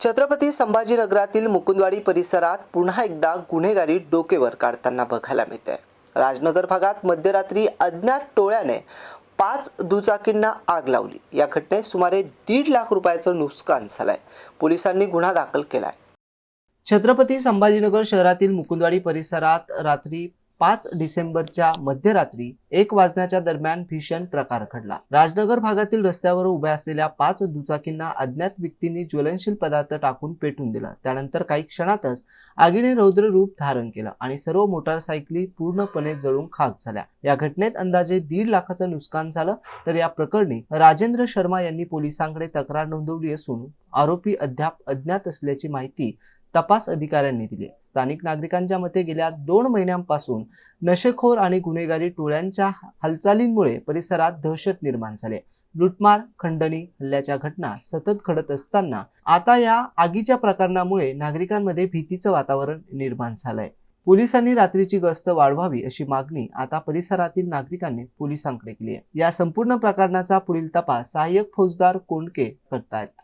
छत्रपती संभाजीनगरातील मुकुंदवाडी परिसरात पुन्हा एकदा गुन्हेगारी डोकेवर काढताना बघायला मिळते राजनगर भागात मध्यरात्री अज्ञात टोळ्याने पाच दुचाकींना आग लावली. या घटनेत सुमारे दीड लाख रुपयाचं नुकसान झालंय. पोलिसांनी गुन्हा दाखल केलाय. छत्रपती संभाजीनगर शहरातील मुकुंदवाडी परिसरात रात्री पाच डिसेंबरच्या मध्यरात्री एक वाजण्याच्या दरम्यान भीषण प्रकार घडला. राजनगर भागातील रस्त्यावर उभ्या असलेल्या पाच दुचाकींना अज्ञात व्यक्तींनी ज्वलनशील पदार्थ टाकून पेटून दिला. त्यानंतर काही क्षणातच आगीने रौद्र रूप धारण केलं आणि सर्व मोटारसायकली पूर्णपणे जळून खाक झाल्या. या घटनेत अंदाजे दीड लाखाचं नुकसान झालं तर या प्रकरणी राजेंद्र शर्मा यांनी पोलिसांकडे तक्रार नोंदवली असून आरोपी अद्याप अज्ञात असल्याची माहिती तपास अधिकाऱ्यांनी दिले. स्थानिक नागरिकांच्या मते गेल्या दोन महिन्यांपासून नशेखोर आणि गुन्हेगारी टोळ्यांच्या हालचालींमुळे परिसरात दहशत निर्माण झाली. लुटमार खंडणी हल्ल्याच्या घटना सतत घडत असताना आता या आगीच्या प्रकरणामुळे नागरिकांमध्ये भीतीचं वातावरण निर्माण झालंय. पोलिसांनी रात्रीची गस्त वाढवावी अशी मागणी आता परिसरातील नागरिकांनी पोलिसांकडे केली आहे. या संपूर्ण प्रकरणाचा पुढील तपास सहाय्यक फौजदार कोंडके करतायत.